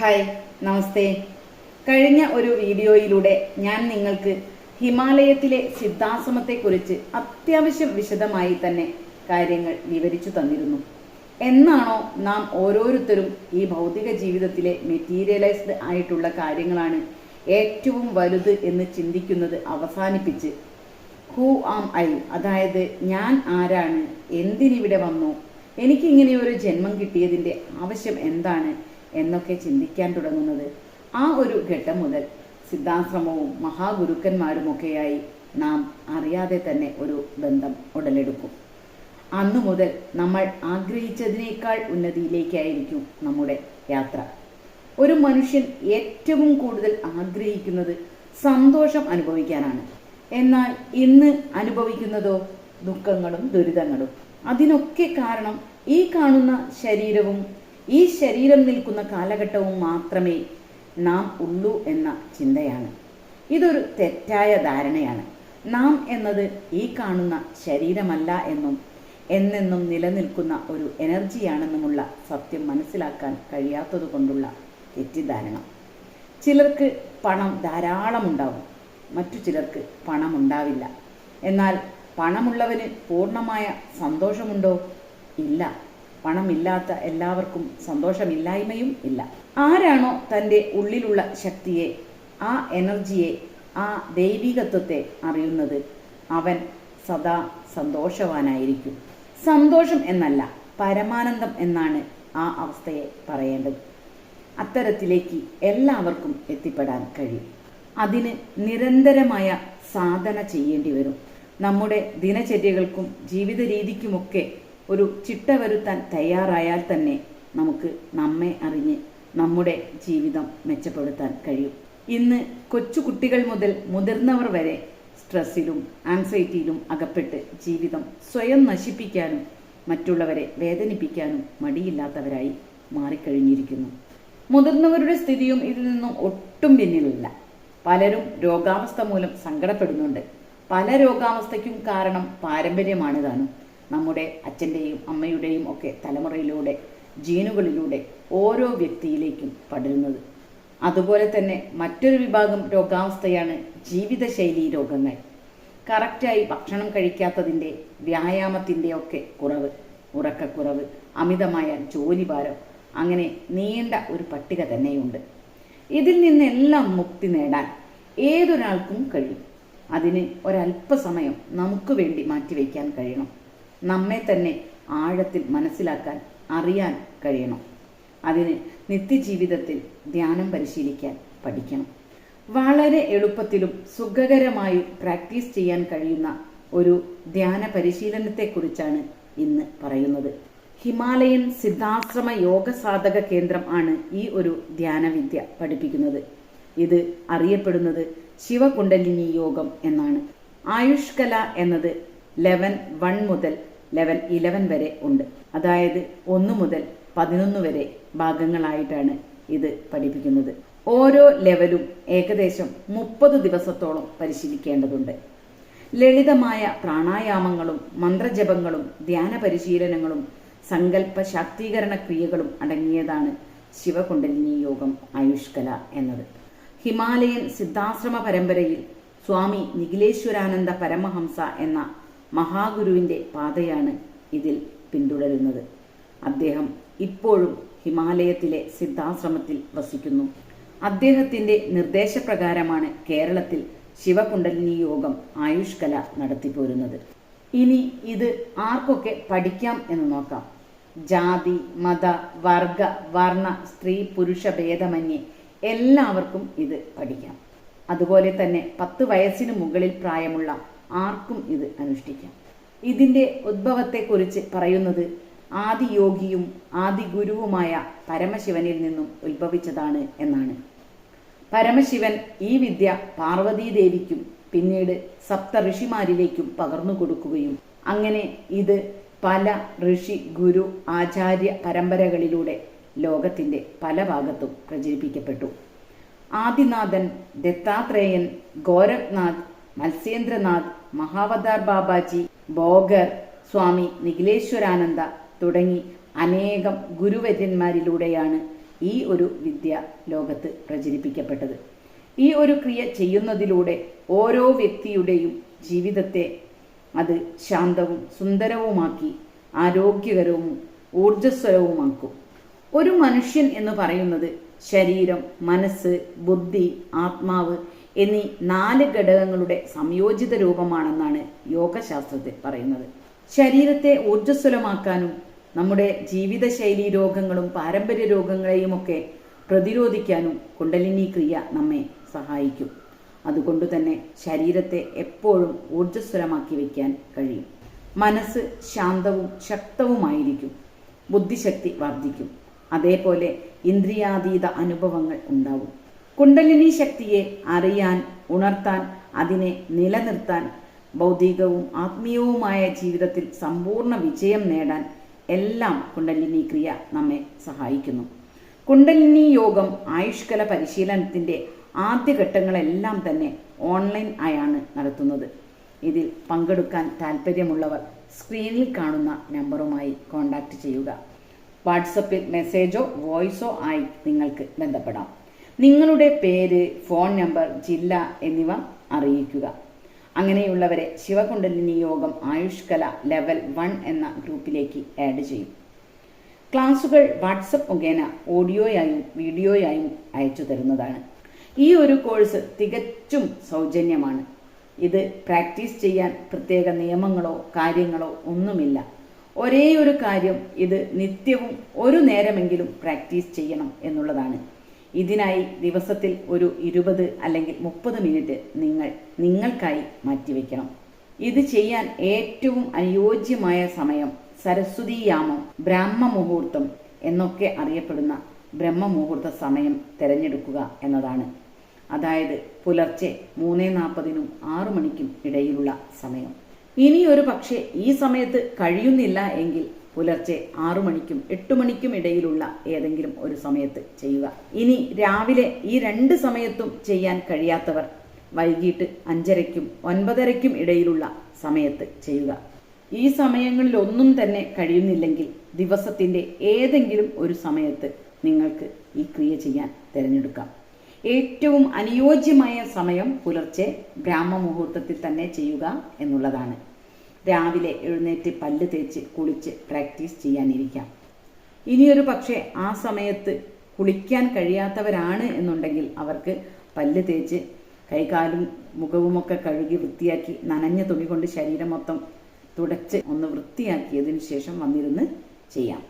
Hi നമസ്തേ. കഴിഞ്ഞ ഒരു വീഡിയോയിലൂടെ ഞാൻ നിങ്ങൾക്ക് ഹിമാലയത്തിലെ സിദ്ധാശ്രമത്തെക്കുറിച്ച് അത്യാവശ്യം വിശദമായി തന്നെ കാര്യങ്ങൾ വിവരിച്ചു തന്നിരുന്നു. എന്നാണോ നാം ഓരോരുത്തരും ഈ ഭൗതിക ജീവിതത്തിലെ മെറ്റീരിയലൈസ്ഡ് ആയിട്ടുള്ള കാര്യങ്ങളാണ് ഏറ്റവും വലുത് എന്ന് ചിന്തിക്കുന്നത് അവസാനിപ്പിച്ച് ഹൂ ആം ഐ? അതായത് ഞാൻ ആരാണ്? എന്തിനിവിടെ വന്നു? എനിക്കിങ്ങനെ ഒരു ജന്മം കിട്ടിയതിന്റെ ആവശ്യം എന്താണ്? എന്നൊക്കെ ചിന്തിക്കാൻ തുടങ്ങുന്നത്. ആ ഒരു ഘട്ടം മുതൽ സിദ്ധാശ്രമവും മഹാഗുരുക്കന്മാരുമൊക്കെയായി നാം അറിയാതെ തന്നെ ഒരു ബന്ധം ഉടലെടുക്കും. അന്നു മുതൽ നമ്മൾ ആഗ്രഹിച്ചതിനേക്കാൾ ഉന്നതിയിലേക്കായിരിക്കും നമ്മുടെ യാത്ര. ഒരു മനുഷ്യൻ ഏറ്റവും കൂടുതൽ ആഗ്രഹിക്കുന്നത് സന്തോഷം അനുഭവിക്കാനാണ്. എന്നാൽ ഇന്ന് അനുഭവിക്കുന്നതോ ദുഃഖങ്ങളും ദുരിതങ്ങളും? അതിനൊക്കെ കാരണം ഈ കാണുന്ന ശരീരവും ഈ ശരീരം നിൽക്കുന്ന കാലഘട്ടവും മാത്രമേ നാം ഉള്ളൂ എന്ന ചിന്തയാണ്. ഇതൊരു തെറ്റായ ധാരണയാണ്. നാം എന്നത് ഈ കാണുന്ന ശരീരമല്ല എന്നും എന്നെന്നും നിലനിൽക്കുന്ന ഒരു എനർജിയാണെന്നുമുള്ള സത്യം മനസ്സിലാക്കാൻ കഴിയാത്തത് കൊണ്ടുള്ള തെറ്റിദ്ധാരണ. ചിലർക്ക് പണം ധാരാളം ഉണ്ടാവും മറ്റു ചിലർക്ക് പണം ഉണ്ടാവില്ല എന്നാൽ പണമുള്ളവന് പൂർണമായ സന്തോഷമുണ്ടോ? ഇല്ല. പണമില്ലാത്ത എല്ലാവർക്കും സന്തോഷമില്ലായ്മയും ഇല്ല. ആരാണോ തന്റെ ഉള്ളിലുള്ള ശക്തിയെ ആ എനർജിയെ ആ ദൈവികത്വത്തെ അറിയുന്നത് അവൻ സദാ സന്തോഷവാനായിരിക്കും. സന്തോഷം എന്നല്ല പരമാനന്ദം എന്നാണ് ആ അവസ്ഥയെ പറയേണ്ടത്. അത്തരത്തിലേക്ക് എല്ലാവർക്കും എത്തിപ്പെടാൻ കഴിയും. അതിന് നിരന്തരമായ സാധന ചെയ്യേണ്ടി വരും. നമ്മുടെ ദിനചര്യകൾക്കും ജീവിത രീതിക്കുമൊക്കെ ഒരു ചിട്ട വരുത്താൻ തയ്യാറായാൽ തന്നെ നമുക്ക് നമ്മെ അറിഞ്ഞ് നമ്മുടെ ജീവിതം മെച്ചപ്പെടുത്താൻ കഴിയും. ഇന്ന് കൊച്ചു കുട്ടികൾ മുതൽ മുതിർന്നവർ വരെ സ്ട്രെസ്സിലും ആൻസൈറ്റിയിലും അകപ്പെട്ട് ജീവിതം സ്വയം നശിപ്പിക്കാനും മറ്റുള്ളവരെ വേദനിപ്പിക്കാനും മടിയില്ലാത്തവരായി മാറിക്കഴിഞ്ഞിരിക്കുന്നു. മുതിർന്നവരുടെ സ്ഥിതിയും ഇതിൽ നിന്നും ഒട്ടും പിന്നിലല്ല. പലരും രോഗാവസ്ഥ മൂലം സങ്കടപ്പെടുന്നുണ്ട്. പല രോഗാവസ്ഥയ്ക്കും കാരണം പാരമ്പര്യമാണ് താനും നമ്മുടെ അച്ഛന്റെയും അമ്മയുടെയും ഒക്കെ തലമുറയിലൂടെ ജീനുകളിലൂടെ ഓരോ വ്യക്തിയിലേക്കും പടരുന്നത്. അതുപോലെ തന്നെ മറ്റൊരു വിഭാഗം രോഗാവസ്ഥയാണ് ജീവിതശൈലി രോഗങ്ങൾ. കറക്റ്റായി ഭക്ഷണം കഴിക്കാത്തതിന്റെ വ്യായാമത്തിന്റെ ഒക്കെ കുറവ് ഉറക്കക്കുറവ് അമിതമായ ജോലിഭാരം അങ്ങനെ നീണ്ട ഒരു പട്ടിക തന്നെയുണ്ട്. ഇതിൽ നിന്നെല്ലാം മുക്തി നേടാൻ ഏതൊരാൾക്കും കഴിയും. അതിന് ഒരല്പസമയം നമുക്ക് വേണ്ടി മാറ്റിവെക്കാൻ കഴിയണം. നമ്മെ തന്നെ ആഴത്തിൽ മനസ്സിലാക്കാൻ അറിയാൻ കഴിയണം. അതിന് നിത്യജീവിതത്തിൽ ധ്യാനം പരിശീലിക്കാൻ പഠിക്കണം. വളരെ എളുപ്പത്തിലും സുഖകരമായും പ്രാക്ടീസ് ചെയ്യാൻ കഴിയുന്ന ഒരു ധ്യാന പരിശീലനത്തെക്കുറിച്ചാണ് ഇന്ന് പറയുന്നത്. ഹിമാലയൻ സിദ്ധാശ്രമ യോഗ സാധക കേന്ദ്രം ആണ് ഈ ഒരു ധ്യാനവിദ്യ പഠിപ്പിക്കുന്നത്. ഇത് അറിയപ്പെടുന്നത് ശിവകുണ്ടലിനി യോഗം എന്നാണ്. ആയുഷ്കല എന്നത് ലെവൻ വൺ മുതൽ ലെവൻ ഇലവൻ വരെ ഉണ്ട്. അതായത് ഒന്ന് മുതൽ പതിനൊന്ന് വരെ ഭാഗങ്ങളായിട്ടാണ് ഇത് പഠിപ്പിക്കുന്നത്. ഓരോ ലെവലും ഏകദേശം മുപ്പത് ദിവസത്തോളം പരിശീലിക്കേണ്ടതുണ്ട്. ലളിതമായ പ്രാണായാമങ്ങളും മന്ത്രജപങ്ങളും ധ്യാന പരിശീലനങ്ങളും സങ്കല്പ ശാക്തീകരണ ക്രിയകളും അടങ്ങിയതാണ് ശിവകുണ്ടലിനി യോഗം ആയുഷ്കല എന്നത്. ഹിമാലയൻ സിദ്ധാശ്രമ പരമ്പരയിൽ സ്വാമി നിഖിലേശ്വരാനന്ദ പരമഹംസ എന്ന മഹാഗുരുവിന്റെ പാതയാണ് ഇതിൽ പിന്തുടരുന്നത്. അദ്ദേഹം ഇപ്പോഴും ഹിമാലയത്തിലെ സിദ്ധാശ്രമത്തിൽ വസിക്കുന്നു. അദ്ദേഹത്തിന്റെ നിർദ്ദേശപ്രകാരമാണ് കേരളത്തിൽ ശിവകുണ്ടലിനി യോഗം ആയുഷ്കല നടത്തിപ്പോരുന്നത്. ഇനി ഇത് ആർക്കൊക്കെ പഠിക്കാം എന്ന് നോക്കാം. ജാതി മത വർഗ വർണ സ്ത്രീ പുരുഷ ഭേദമന്യേ എല്ലാവർക്കും ഇത് പഠിക്കാം. അതുപോലെ തന്നെ പത്ത് വയസ്സിന് മുകളിൽ പ്രായമുള്ള ആർക്കും ഇത് അനുഷ്ഠിക്കാം. ഇതിന്റെ ഉദ്ഭവത്തെക്കുറിച്ച് പറയുന്നത് ആദിയോഗിയും ആദിഗുരുവുമായ പരമശിവനിൽ നിന്നും ഉത്ഭവിച്ചതാണ് എന്നാണ്. പരമശിവൻ ഈ വിദ്യ പാർവതീദേവിക്കും പിന്നീട് സപ്ത ഋഷിമാരിലേക്കും പകർന്നു കൊടുക്കുകയും അങ്ങനെ ഇത് പല ഋഷി ഗുരു ആചാര്യ പരമ്പരകളിലൂടെ ലോകത്തിന്റെ പല ഭാഗത്തും പ്രചരിപ്പിക്കപ്പെട്ടു. ആദിനാഥൻ ദത്താത്രേയൻ ഗോരഖ്നാഥ് മത്സ്യേന്ദ്രനാഥ് മഹാവതാർ ബാബാജി ബോഗർ സ്വാമി നിഖിലേശ്വരാനന്ദ തുടങ്ങി അനേകം ഗുരുവര്യന്മാരിലൂടെയാണ് ഈ ഒരു വിദ്യ ലോകത്ത് പ്രചരിപ്പിക്കപ്പെട്ടത്. ഈ ഒരു ക്രിയ ചെയ്യുന്നതിലൂടെ ഓരോ വ്യക്തിയുടെയും ജീവിതത്തെ അത് ശാന്തവും സുന്ദരവുമാക്കി ആരോഗ്യകരവും ഊർജസ്വലവുമാക്കും. ഒരു മനുഷ്യൻ എന്ന് പറയുന്നത് ശരീരം മനസ്സ് ബുദ്ധി ആത്മാവ് എന്നീ നാല് ഘടകങ്ങളുടെ സംയോജിത രൂപമാണെന്നാണ് യോഗശാസ്ത്രത്തിൽ പറയുന്നത്. ശരീരത്തെ ഊർജസ്വലമാക്കാനും നമ്മുടെ ജീവിതശൈലി രോഗങ്ങളും പാരമ്പര്യ രോഗങ്ങളെയുമൊക്കെ പ്രതിരോധിക്കാനും കുണ്ടലിനി ക്രിയ നമ്മെ സഹായിക്കും. അതുകൊണ്ട് തന്നെ ശരീരത്തെ എപ്പോഴും ഊർജസ്വലമാക്കി വയ്ക്കാൻ കഴിയും. മനസ്സ് ശാന്തവും ശക്തവുമായിരിക്കും. ബുദ്ധിശക്തി വർദ്ധിക്കും. അതേപോലെ ഇന്ദ്രിയാതീത അനുഭവങ്ങൾ ഉണ്ടാവും. കുണ്ടലിനി ശക്തിയെ അറിയാൻ ഉണർത്താൻ അതിനെ നിലനിർത്താൻ ഭൗതികവും ആത്മീയവുമായ ജീവിതത്തിൽ സമ്പൂർണ വിജയം നേടാൻ എല്ലാം കുണ്ടലിനി ക്രിയ നമ്മെ സഹായിക്കുന്നു. കുണ്ടലിനി യോഗം ആയുഷ്കല പരിശീലനത്തിന്റെ ആദ്യഘട്ടങ്ങളെല്ലാം തന്നെ ഓൺലൈൻ ആയാണ് നടത്തുന്നത്. ഇതിൽ പങ്കെടുക്കാൻ താല്പര്യമുള്ളവർ സ്ക്രീനിൽ കാണുന്ന നമ്പറുമായി കോൺടാക്റ്റ് ചെയ്യുക. വാട്സപ്പിൽ മെസ്സേജോ വോയിസോ ആയി നിങ്ങൾക്ക് ബന്ധപ്പെടാം. നിങ്ങളുടെ പേര് ഫോൺ നമ്പർ ജില്ല എന്നിവ അറിയിക്കുക. അങ്ങനെയുള്ളവരെ ശിവകുണ്ടലിനി യോഗം ആയുഷ്കല ലെവൽ വൺ എന്ന ഗ്രൂപ്പിലേക്ക് ആഡ് ചെയ്യും. ക്ലാസുകൾ വാട്സപ്പ് മുഖേന ഓഡിയോയായും വീഡിയോയായും അയച്ചു തരുന്നതാണ്. ഈ ഒരു കോഴ്സ് തികച്ചും സൗജന്യമാണ്. ഇത് പ്രാക്ടീസ് ചെയ്യാൻ പ്രത്യേക നിയമങ്ങളോ കാര്യങ്ങളോ ഒന്നുമില്ല. ഒരേ ഒരു കാര്യം ഇത് നിത്യവും ഒരു നേരമെങ്കിലും പ്രാക്ടീസ് ചെയ്യണം എന്നുള്ളതാണ്. ഇതിനായി ദിവസത്തിൽ ഒരു ഇരുപത് അല്ലെങ്കിൽ മുപ്പത് മിനിറ്റ് നിങ്ങൾ നിങ്ങൾക്കായി മാറ്റിവെക്കണം. ഇത് ചെയ്യാൻ ഏറ്റവും അനുയോജ്യമായ സമയം സരസ്വതീയാമം ബ്രാഹ്മ മുഹൂർത്തം എന്നൊക്കെ അറിയപ്പെടുന്ന ബ്രഹ്മമുഹൂർത്ത സമയം തിരഞ്ഞെടുക്കുക എന്നതാണ്. അതായത് പുലർച്ചെ മൂന്ന് നാൽപ്പതിനും ആറു മണിക്കും ഇടയിലുള്ള സമയം. ഇനി പക്ഷേ ഈ സമയത്ത് കഴിയുന്നില്ല എങ്കിൽ പുലർച്ചെ ആറു മണിക്കും എട്ടു മണിക്കും ഇടയിലുള്ള ഏതെങ്കിലും ഒരു സമയത്ത് ചെയ്യുക. ഇനി രാവിലെ ഈ രണ്ട് സമയത്തും ചെയ്യാൻ കഴിയാത്തവർ വൈകിട്ട് അഞ്ചരയ്ക്കും ഒൻപതരയ്ക്കും ഇടയിലുള്ള സമയത്ത് ചെയ്യുക. ഈ സമയങ്ങളിൽ ഒന്നും തന്നെ കഴിയുന്നില്ലെങ്കിൽ ദിവസത്തിന്റെ ഏതെങ്കിലും ഒരു സമയത്ത് നിങ്ങൾക്ക് ഈ ക്രിയ ചെയ്യാൻ തിരഞ്ഞെടുക്കാം. ഏറ്റവും അനുയോജ്യമായ സമയം പുലർച്ചെ ബ്രാഹ്മ മുഹൂർത്തത്തിൽ തന്നെ ചെയ്യുക എന്നുള്ളതാണ്. രാവിലെ എഴുന്നേറ്റ് പല്ല് തേച്ച് കുളിച്ച് പ്രാക്ടീസ് ചെയ്യാനിരിക്കാം. ഇനിയൊരു പക്ഷേ ആ സമയത്ത് കുളിക്കാൻ കഴിയാത്തവരാണ് എന്നുണ്ടെങ്കിൽ അവർക്ക് പല്ല് തേച്ച് കൈകാലും മുഖവുമൊക്കെ കഴുകി വൃത്തിയാക്കി നനഞ്ഞ തുണി കൊണ്ട് ശരീരം മൊത്തം തുടച്ച് ഒന്ന് വൃത്തിയാക്കിയതിന് ശേഷം വന്നിരുന്ന് ചെയ്യാം.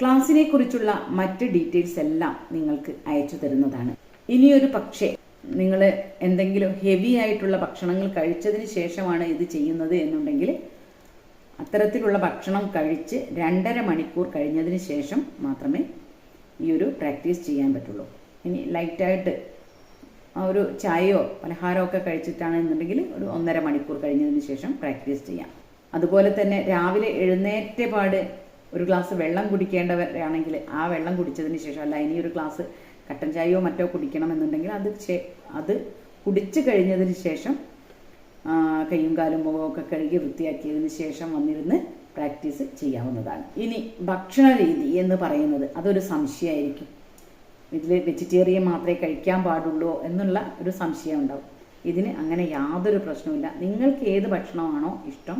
ക്ലാസ്സിനെ കുറിച്ചുള്ള മറ്റ് ഡീറ്റെയിൽസ് എല്ലാം നിങ്ങൾക്ക് അയച്ചു തരുന്നതാണ്. ഇനിയൊരു പക്ഷേ നിങ്ങൾ എന്തെങ്കിലും ഹെവി ആയിട്ടുള്ള ഭക്ഷണങ്ങൾ കഴിച്ചതിന് ശേഷമാണ് ഇത് ചെയ്യുന്നത് എന്നുണ്ടെങ്കിൽ അത്തരത്തിലുള്ള ഭക്ഷണം കഴിച്ച് രണ്ടര മണിക്കൂർ കഴിഞ്ഞതിന് ശേഷം മാത്രമേ ഈ ഒരു പ്രാക്ടീസ് ചെയ്യാൻ പറ്റുള്ളൂ. ഇനി ലൈറ്റായിട്ട് ആ ഒരു ചായയോ പലഹാരമോ ഒക്കെ കഴിച്ചിട്ടാണ് എന്നുണ്ടെങ്കിൽ ഒരു ഒന്നര മണിക്കൂർ കഴിഞ്ഞതിന് ശേഷം പ്രാക്ടീസ് ചെയ്യാം. അതുപോലെ തന്നെ രാവിലെ എഴുന്നേറ്റ പാട് ഒരു ഗ്ലാസ് വെള്ളം കുടിക്കേണ്ടവരാണെങ്കിൽ ആ വെള്ളം കുടിച്ചതിന് ശേഷം അല്ല ഇനി ഒരു ഗ്ലാസ് കട്ടൻ ചായയോ മറ്റോ കുടിക്കണമെന്നുണ്ടെങ്കിൽ അത് അത് കുടിച്ചു കഴിഞ്ഞതിന് ശേഷം കൈയും കാലും മുഖമൊക്കെ കഴുകി വൃത്തിയാക്കിയതിന് ശേഷം വന്നിരുന്ന് പ്രാക്ടീസ് ചെയ്യാവുന്നതാണ്. ഇനി ഭക്ഷണ രീതി എന്ന് പറയുന്നത് അതൊരു സംശയമായിരിക്കും. ഇതിൽ വെജിറ്റേറിയൻ മാത്രമേ കഴിക്കാൻ പാടുള്ളൂ എന്നുള്ള ഒരു സംശയം ഉണ്ടാവും. ഇതിന് അങ്ങനെ യാതൊരു പ്രശ്നവുമില്ല. നിങ്ങൾക്ക് ഏത് ഭക്ഷണമാണോ ഇഷ്ടം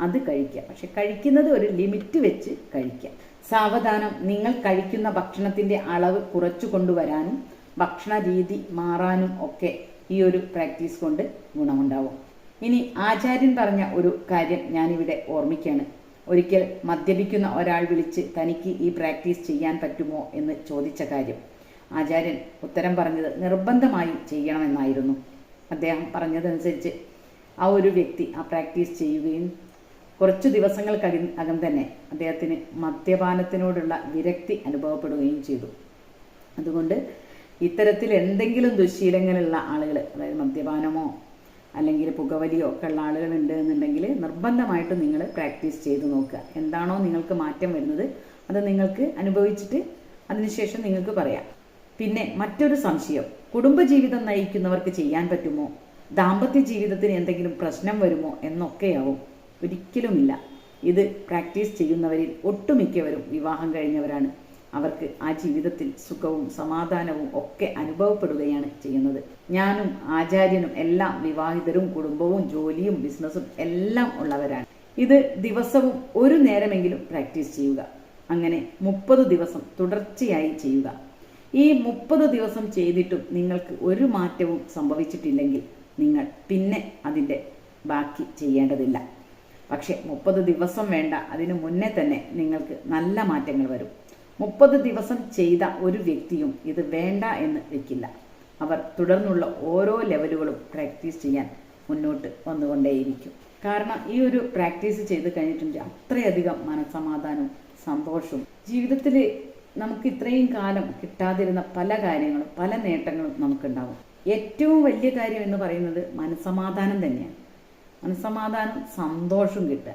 അത് കഴിക്കുക. പക്ഷെ കഴിക്കുന്നത് ഒരു ലിമിറ്റ് വെച്ച് കഴിക്കുക. സാവധാനം. നിങ്ങൾ കഴിക്കുന്ന ഭക്ഷണത്തിന്റെ അളവ് കുറച്ചു കൊണ്ടുവരാനും ഭക്ഷണ രീതി മാറാനും ഒക്കെ ഈ ഒരു പ്രാക്ടീസ് കൊണ്ട് ഗുണമുണ്ടാവും. ഇനി ആചാര്യൻ പറഞ്ഞ ഒരു കാര്യം ഞാനിവിടെ ഓർമ്മിക്കുകയാണ്. ഒരിക്കൽ മദ്യപിക്കുന്ന ഒരാൾ വിളിച്ച് തനിക്ക് ഈ പ്രാക്ടീസ് ചെയ്യാൻ പറ്റുമോ എന്ന് ചോദിച്ച കാര്യം. ആചാര്യൻ ഉത്തരം പറഞ്ഞത് നിർബന്ധമായും ചെയ്യണമെന്നായിരുന്നു. അദ്ദേഹം പറഞ്ഞതനുസരിച്ച് ആ ഒരു വ്യക്തി ആ പ്രാക്ടീസ് ചെയ്യുകയും കുറച്ചു ദിവസങ്ങൾ അകം തന്നെ അദ്ദേഹത്തിന് മദ്യപാനത്തിനോടുള്ള വിരക്തി അനുഭവപ്പെടുകയും ചെയ്തു. അതുകൊണ്ട് ഇത്തരത്തിൽ എന്തെങ്കിലും ദുശീലങ്ങളുള്ള ആളുകൾ അതായത് മദ്യപാനമോ അല്ലെങ്കിൽ പുകവലിയോ ഒക്കെ ഉള്ള ആളുകളുണ്ട് എന്നുണ്ടെങ്കിൽ നിർബന്ധമായിട്ടും നിങ്ങൾ പ്രാക്ടീസ് ചെയ്ത് നോക്കുക. എന്താണോ നിങ്ങൾക്ക് മാറ്റം വരുന്നത് അത് നിങ്ങൾക്ക് അനുഭവിച്ചിട്ട് അതിനുശേഷം നിങ്ങൾക്ക് പറയാം. പിന്നെ മറ്റൊരു സംശയം. കുടുംബജീവിതം നയിക്കുന്നവർക്ക് ചെയ്യാൻ പറ്റുമോ? ദാമ്പത്യ ജീവിതത്തിന് എന്തെങ്കിലും പ്രശ്നം വരുമോ എന്നൊക്കെയാവും. ഒരിക്കലുമില്ല. ഇത് പ്രാക്ടീസ് ചെയ്യുന്നവരിൽ ഒട്ടുമിക്കവരും വിവാഹം കഴിഞ്ഞവരാണ്. അവർക്ക് ആ ജീവിതത്തിൽ സുഖവും സമാധാനവും ഒക്കെ അനുഭവപ്പെടുകയാണ് ചെയ്യുന്നത്. ഞാനും ആചാര്യനും എല്ലാം വിവാഹിതരും കുടുംബവും ജോലിയും ബിസിനസ്സും എല്ലാം ഉള്ളവരാണ്. ഇത് ദിവസവും ഒരു നേരമെങ്കിലും പ്രാക്ടീസ് ചെയ്യുക. അങ്ങനെ മുപ്പത് ദിവസം തുടർച്ചയായി ചെയ്യുക. ഈ മുപ്പത് ദിവസം ചെയ്തിട്ടും നിങ്ങൾക്ക് ഒരു മാറ്റവും സംഭവിച്ചിട്ടില്ലെങ്കിൽ നിങ്ങൾ പിന്നെ അതിന്റെ ബാക്കി ചെയ്യേണ്ടതില്ല. പക്ഷേ മുപ്പത് ദിവസം വേണ്ട. അതിനു മുന്നേ തന്നെ നിങ്ങൾക്ക് നല്ല മാറ്റങ്ങൾ വരും. മുപ്പത് ദിവസം ചെയ്ത ഒരു വ്യക്തിയും ഇത് വേണ്ട എന്ന് വെക്കില്ല. അവർ തുടർന്നുള്ള ഓരോ ലെവലുകളും പ്രാക്ടീസ് ചെയ്യാൻ മുന്നോട്ട് വന്നുകൊണ്ടേയിരിക്കും. കാരണം ഈ ഒരു പ്രാക്ടീസ് ചെയ്ത് കഴിഞ്ഞിട്ടുണ്ടെങ്കിൽ അത്രയധികം മനസമാധാനവും സന്തോഷവും. ജീവിതത്തിൽ നമുക്ക് ഇത്രയും കാലം കിട്ടാതിരുന്ന പല കാര്യങ്ങളും പല നേട്ടങ്ങളും നമുക്കുണ്ടാവും. ഏറ്റവും വലിയ കാര്യം എന്ന് പറയുന്നത് മനസമാധാനം തന്നെയാണ്. മനസമാധാനം സന്തോഷം കിട്ടുക.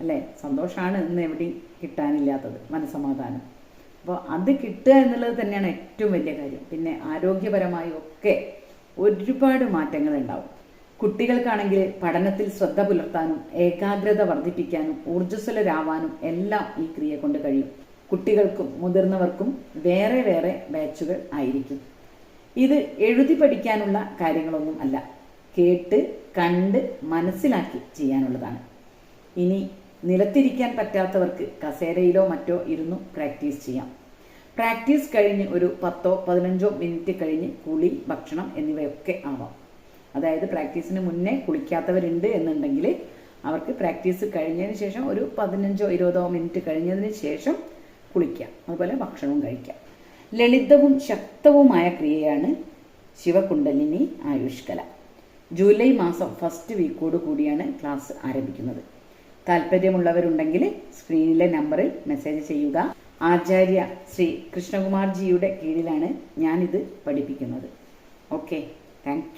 അല്ലേ? സന്തോഷമാണ് ഇന്ന് എവിടെയും കിട്ടാനില്ലാത്തത് മനസ്സമാധാനം. അപ്പോൾ അത് കിട്ടുക എന്നുള്ളത് തന്നെയാണ് ഏറ്റവും വലിയ കാര്യം. പിന്നെ ആരോഗ്യപരമായി ഒക്കെ ഒരുപാട് മാറ്റങ്ങൾ ഉണ്ടാവും കുട്ടികൾക്കാണെങ്കിൽ പഠനത്തിൽ ശ്രദ്ധ പുലർത്താനും ഏകാഗ്രത വർദ്ധിപ്പിക്കാനും ഊർജസ്വലരാവാനും എല്ലാം ഈ ക്രിയ കൊണ്ട് കഴിയും. കുട്ടികൾക്കും മുതിർന്നവർക്കും വേറെ വേറെ ബാച്ചുകൾ ആയിരിക്കും. ഇത് എഴുതി പഠിക്കാനുള്ള കാര്യങ്ങളൊന്നും അല്ല. കേട്ട് കണ്ട് മനസ്സിലാക്കി ചെയ്യാനുള്ളതാണ്. ഇനി നിലത്തിരിക്കാൻ പറ്റാത്തവർക്ക് കസേരയിലോ മറ്റോ ഇരുന്നു പ്രാക്ടീസ് ചെയ്യാം. പ്രാക്ടീസ് കഴിഞ്ഞ് ഒരു പത്തോ പതിനഞ്ചോ മിനിറ്റ് കഴിഞ്ഞ് കുളി ഭക്ഷണം എന്നിവയൊക്കെ ആവാം. അതായത് പ്രാക്ടീസിന് മുന്നേ കുളിക്കാത്തവരുണ്ട് എന്നുണ്ടെങ്കിൽ അവർക്ക് പ്രാക്ടീസ് കഴിഞ്ഞതിന് ശേഷം ഒരു പതിനഞ്ചോ ഇരുപതോ മിനിറ്റ് കഴിഞ്ഞതിന് ശേഷം കുളിക്കാം. അതുപോലെ ഭക്ഷണവും കഴിക്കാം. ലളിതവും ശക്തവുമായ ക്രിയയാണ് ശിവകുണ്ടലിനി ആയുഷ്കല. ജൂലൈ മാസം ഫസ്റ്റ് വീക്കോട് കൂടിയാണ് ക്ലാസ് ആരംഭിക്കുന്നത്. താല്പര്യമുള്ളവരുണ്ടെങ്കിൽ സ്ക്രീനിലെ നമ്പറിൽ മെസ്സേജ് ചെയ്യുക. ആചാര്യ ശ്രീ കൃഷ്ണകുമാർജിയുടെ കീഴിലാണ് ഞാനിത് പഠിപ്പിക്കുന്നത്. Okay thank